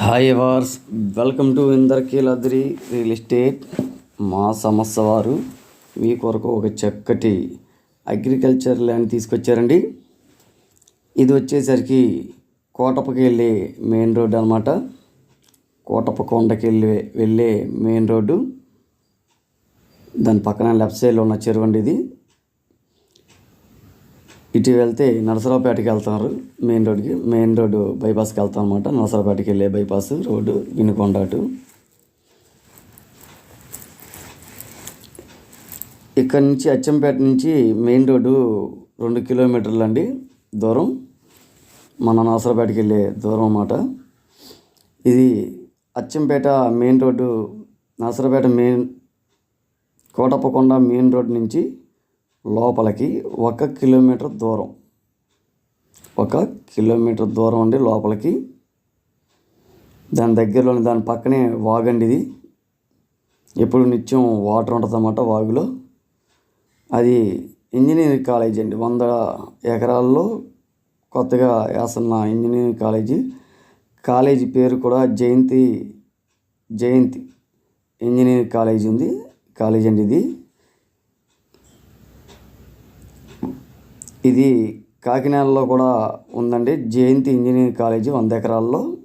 Hi viewers welcome to Indrakeeladri real estate. మా సమస్య వారు మీ కొరకు ఒక చక్కటి అగ్రికల్చర్ ల్యాండ్ తీసుకొచ్చారండి. ఇది వచ్చేసరికి కోటపకి వెళ్ళే మెయిన్ రోడ్ అనమాట కోటప కొండకి వెళ్ళే వెళ్ళే మెయిన్ రోడ్డు. దాని పక్కన లెఫ్ట్ సైడ్లో ఉన్న చెరువు అండి ఇది. ఇటు వెళ్తే నరసరావుపేటకి వెళ్తున్నారు మెయిన్ రోడ్కి. మెయిన్ రోడ్డు బైపాస్కి వెళ్తాం అనమాట నరసరావుపేటకి వెళ్ళే బైపాస్ రోడ్డు వినుకొండ అటు. ఇక్కడ నుంచి అచ్చంపేట నుంచి మెయిన్ రోడ్డు రెండు కిలోమీటర్లు అండి దూరం. మన నరసరావుపేటకి వెళ్ళే దూరం అన్నమాట. ఇది Achampeta main road Narasaraopet main Kotappakonda main road నుంచి లోపలికి ఒక కిలోమీటర్ దూరం. ఒక కిలోమీటర్ దూరం అండి లోపలికి. దాని దగ్గరలోని దాని పక్కనే వాగండి ఇది. ఎప్పుడు నిత్యం వాటర్ ఉంటుంది అన్నమాట వాగులో. అది ఇంజనీరింగ్ కాలేజ్ అండి. వంద ఎకరాల్లో కొత్తగా వేస్తున్న ఇంజనీరింగ్ కాలేజీ. కాలేజీ పేరు కూడా జయంతి జయంతి ఇంజనీరింగ్ కాలేజీ ఉంది. కాలేజ్ అండి ఇది. ఇది కాకినాడలో కూడా ఉందండి. జయంతి ఇంజనీరింగ్ కాలేజీ వంద ఎకరాల్లో.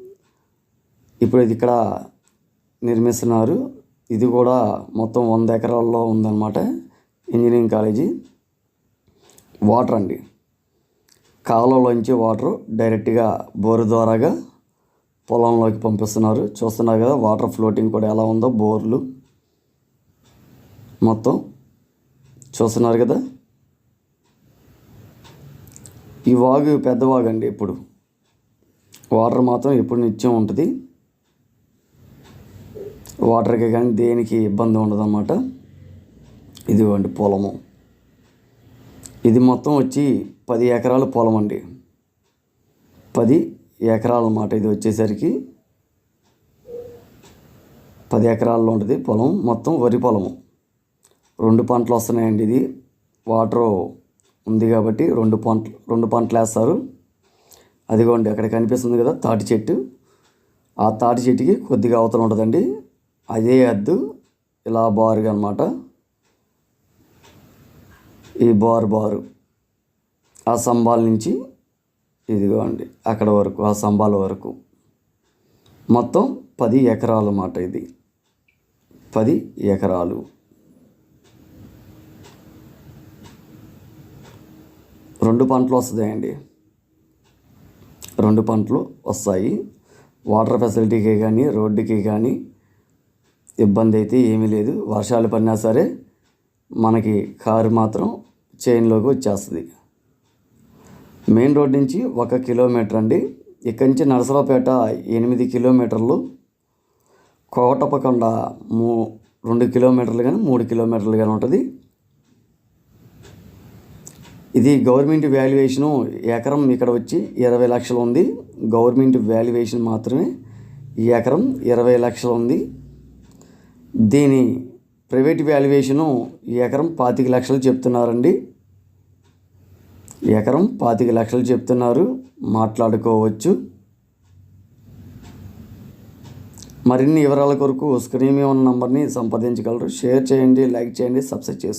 ఇప్పుడు ఇది ఇక్కడ నిర్మిస్తున్నారు. ఇది కూడా మొత్తం వంద ఎకరాల్లో ఉందన్నమాట ఇంజనీరింగ్ కాలేజీ. వాటర్ అండి. కాలంలోంచి వాటర్ డైరెక్ట్గా బోరు ద్వారాగా పొలంలోకి పంపిస్తున్నారు. చూస్తున్నారు కదా వాటర్ ఫ్లోటింగ్ కూడా ఎలా ఉందో బోర్లు మొత్తం. చూస్తున్నారు కదా. ఈ వాగు పెద్ద వాగు అండి ఎప్పుడు. వాటర్ మాత్రం ఎప్పుడు నిత్యం ఉంటుంది. వాటర్కి కానీ దేనికి ఇబ్బంది ఉండదు అన్నమాట ఇదిగోండి పొలము. ఇది మొత్తం వచ్చి పది ఎకరాల పొలం అండి పది ఎకరాలు అన్నమాట ఇది వచ్చేసరికి. పది ఎకరాల్లో ఉంటుంది పొలం. మొత్తం వరి పొలము. రెండు పంటలు వస్తున్నాయండి ఇది. వాటరు ఉంది కాబట్టి రెండు పంటలు రెండు పంటలు వేస్తారు అదిగోండి అక్కడ కనిపిస్తుంది కదా తాటి చెట్టు. ఆ తాటి చెట్టుకి కొద్దిగా అవతల ఉంటుందండి. అదే అద్దు ఇలా బారుగా అనమాట ఈ బారు బారు. ఆ స్తంభాల నుంచి ఇదిగోండి అక్కడ వరకు ఆ స్తంభాల వరకు. మొత్తం పది ఎకరాలు అన్నమాట ఇది. పది ఎకరాలు. రెండు పంటలు వస్తాయండి. రెండు పంటలు వస్తాయి. వాటర్ ఫెసిలిటీకి కానీ రోడ్డుకి కానీ ఇబ్బంది అయితే ఏమీ లేదు. వర్షాలు పడినా సరే మనకి కారు మాత్రం చైన్లోకి వచ్చేస్తుంది. మెయిన్ రోడ్ నుంచి ఒక కిలోమీటర్ అండి. ఇక్కడి నుంచి నరసరావుపేట ఎనిమిది కిలోమీటర్లు. కోటపకొండ మూ రెండు కిలోమీటర్లు కానీ మూడు కిలోమీటర్లు కానీ ఉంటుంది. ఇది గవర్నమెంట్ వాల్యుయేషను ఎకరం ఇక్కడ వచ్చి ఇరవై లక్షలు ఉంది. గవర్నమెంట్ వాల్యుయేషన్ మాత్రమే ఈ ఎకరం ఇరవై లక్షలు ఉంది. దీని ప్రైవేట్ వాల్యుయేషను ఈ ఎకరం పాతిక లక్షలు చెప్తున్నారండి. ఎకరం పాతిక లక్షలు చెప్తున్నారు. మాట్లాడుకోవచ్చు. మరిన్ని వివరాల కొరకు స్క్రీన్ మీద ఉన్న నంబర్ని సంప్రదించగలరు. షేర్ చేయండి లైక్ చేయండి సబ్స్క్రైబ్ చేసుకోండి.